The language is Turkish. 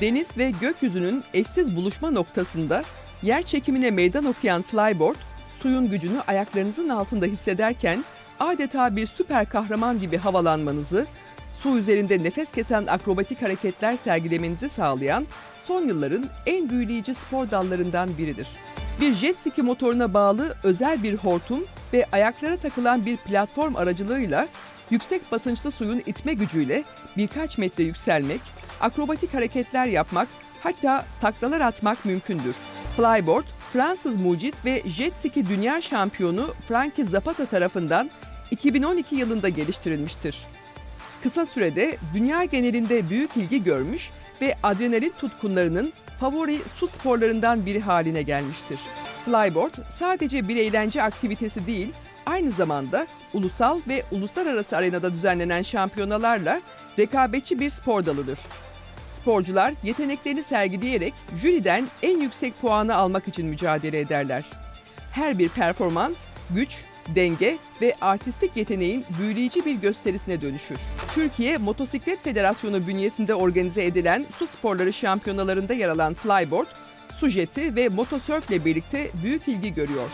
Deniz ve gökyüzünün eşsiz buluşma noktasında yer çekimine meydan okuyan flyboard, suyun gücünü ayaklarınızın altında hissederken adeta bir süper kahraman gibi havalanmanızı, su üzerinde nefes kesen akrobatik hareketler sergilemenizi sağlayan son yılların en büyüleyici spor dallarından biridir. Bir jet ski motoruna bağlı özel bir hortum ve ayaklara takılan bir platform aracılığıyla yüksek basınçlı suyun itme gücüyle birkaç metre yükselmek, akrobatik hareketler yapmak, hatta taklalar atmak mümkündür. Flyboard, Fransız mucit ve jet ski dünya şampiyonu Frankie Zapata tarafından 2012 yılında geliştirilmiştir. Kısa sürede dünya genelinde büyük ilgi görmüş ve adrenalin tutkunlarının favori su sporlarından biri haline gelmiştir. Flyboard sadece bir eğlence aktivitesi değil, aynı zamanda ulusal ve uluslararası arenada düzenlenen şampiyonalarla rekabetçi bir spor dalıdır. Sporcular yeteneklerini sergileyerek jüriden en yüksek puanı almak için mücadele ederler. Her bir performans, güç, denge ve artistik yeteneğin büyüleyici bir gösterisine dönüşür. Türkiye Motosiklet Federasyonu bünyesinde organize edilen su sporları şampiyonalarında yer alan flyboard, su jeti ve motosörfle birlikte büyük ilgi görüyor.